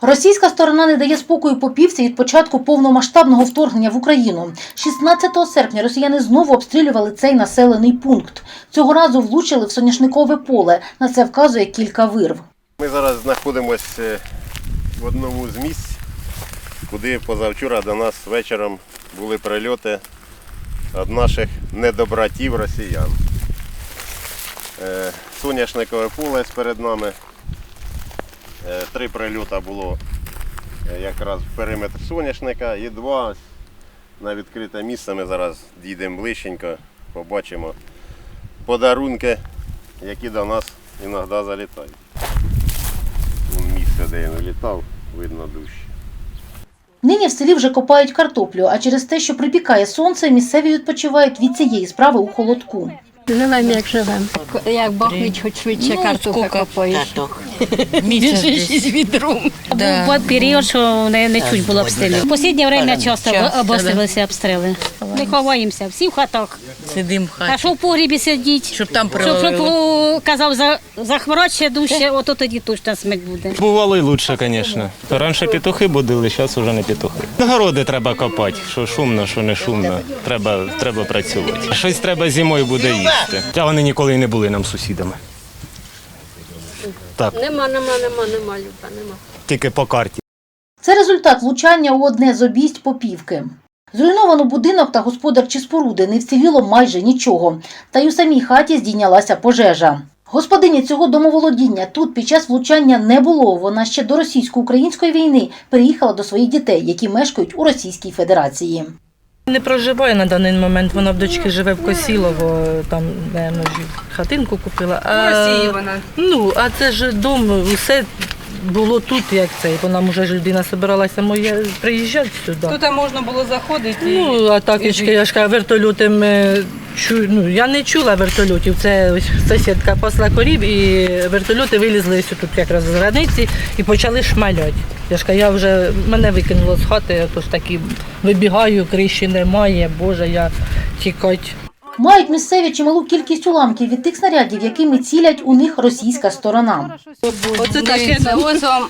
Російська сторона не дає спокою попівці від початку повномасштабного вторгнення в Україну. 16 серпня росіяни знову обстрілювали цей населений пункт. Цього разу влучили в соняшникове поле. На це вказує кілька вирв. Ми зараз знаходимося в одному з місць, куди позавчора до нас вечором були прильоти від наших недобратів росіян. Е, Соняшникове поле перед нами. Е, Три прильоти було е, якраз в периметр соняшника і два на відкрите місце. Ми зараз дійдемо ближченько, побачимо подарунки, які до нас іноді залітають. Місце, де він літав, видно дужче. Нині в селі вже копають картоплю, а через те, що припікає сонце, місцеві відпочивають від цієї справи у холодку. Живемо, як живемо. Як бахнуть, хоч швидше Ну, картофель копаєш. Місяць Біжиш із відром. Да. Був період, що не, не чуть було обстрілів. В останнє час часто Часто, обстріли. Не ховаємося, всі в хатах. Сидим в А що в погрібі сидіть? щоб там Щоб, щоб привалило. о, казав, за, захворать ще дужче, ото тоді точно смерть буде. Бувало і лучше, звісно. Раніше петухи будили, зараз вже не петухи. Городи треба копати, що шумно, що не шумно. Треба, треба працювати. Щось треба зимою буде їсти. А вони ніколи і не були нам сусідами. Так, Нема, нема, нема, нема, Люба, нема. тільки по карті. Це результат влучання у одне з обійсть попівки. Зруйновано будинок та господарчі споруди, не вціліло майже нічого. Та й у самій хаті здійнялася пожежа. Господині цього домоволодіння тут під час влучання не було. Вона ще до російсько-української війни переїхала до своїх дітей, які мешкають у Російській Федерації. Не проживає на даний момент. Вона в дочки живе в Косілово, там, напевно, хатинку купила. А, Росії вона. Ну, а це ж дом, усе було тут, як це. Вона може ж людина збиралася моя приїжджати сюди. Тут можна було заходити. Ну, а так, і я ж кажу, вертольоти ми чу, ну, я не чула вертольотів. Це ось сусідка пасла корів, і вертольоти вилізли ось тут якраз з границі і почали шмаляти. Я ж кажу, я вже мене викинуло з хати, я тож таки вибігаю, криші немає, Боже, я тікать. Мають місцеві чималу кількість уламків від тих снарядів, якими цілять у них російська сторона. Оце таке. Ось вам.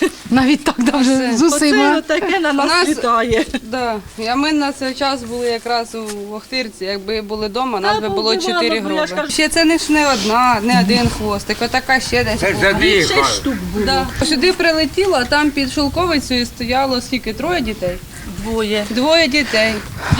Навіть так даже з усіма. таке на нас літає. Да. А ми на цей час були якраз у Охтирці. Якби були вдома, нас би було чотири бо гроби. Ще це не ж не одна, не один хвостик. Отака ще десь. була. Шість штук було. Да. Сюди прилетіло, а там під шовковицею стояло скільки? Троє дітей? Двоє. Двоє дітей.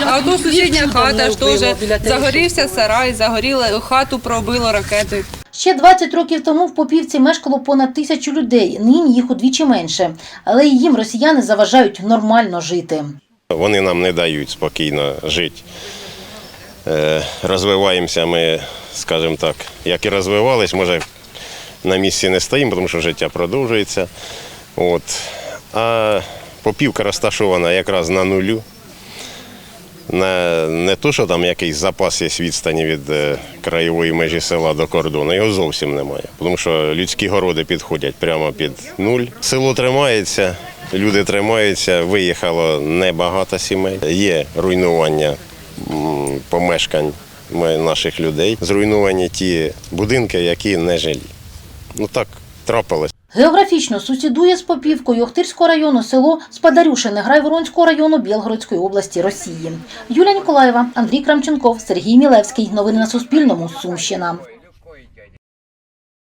А ото сусідня хата ж теж загорівся сарай, загоріла, хату пробило ракети. Ще 20 років тому в Попівці мешкало понад тисячу людей. Нині їх удвічі менше. Але і їм росіяни заважають нормально жити. Вони нам не дають спокійно жити. Е, Розвиваємося ми, скажімо так, як і розвивались, може на місці не стоїмо, тому що життя продовжується. От. А попівка розташована якраз на нулю. Не, не то, що там якийсь запас є відстані від е, краєвої межі села до кордону, його зовсім немає. Тому що людські городи підходять прямо під нуль. Село тримається, люди тримаються, виїхало небагато сімей. Є руйнування помешкань наших людей, зруйновані ті будинки, які не жилі. Ну так трапилось. Географічно сусідує з Попівкою Охтирського району село Спадарюшине Грайворонського району Білгородської області Росії. Юлія Ніколаєва, Андрій Крамченков, Сергій Мілевський. Новини на Суспільному. Сумщина.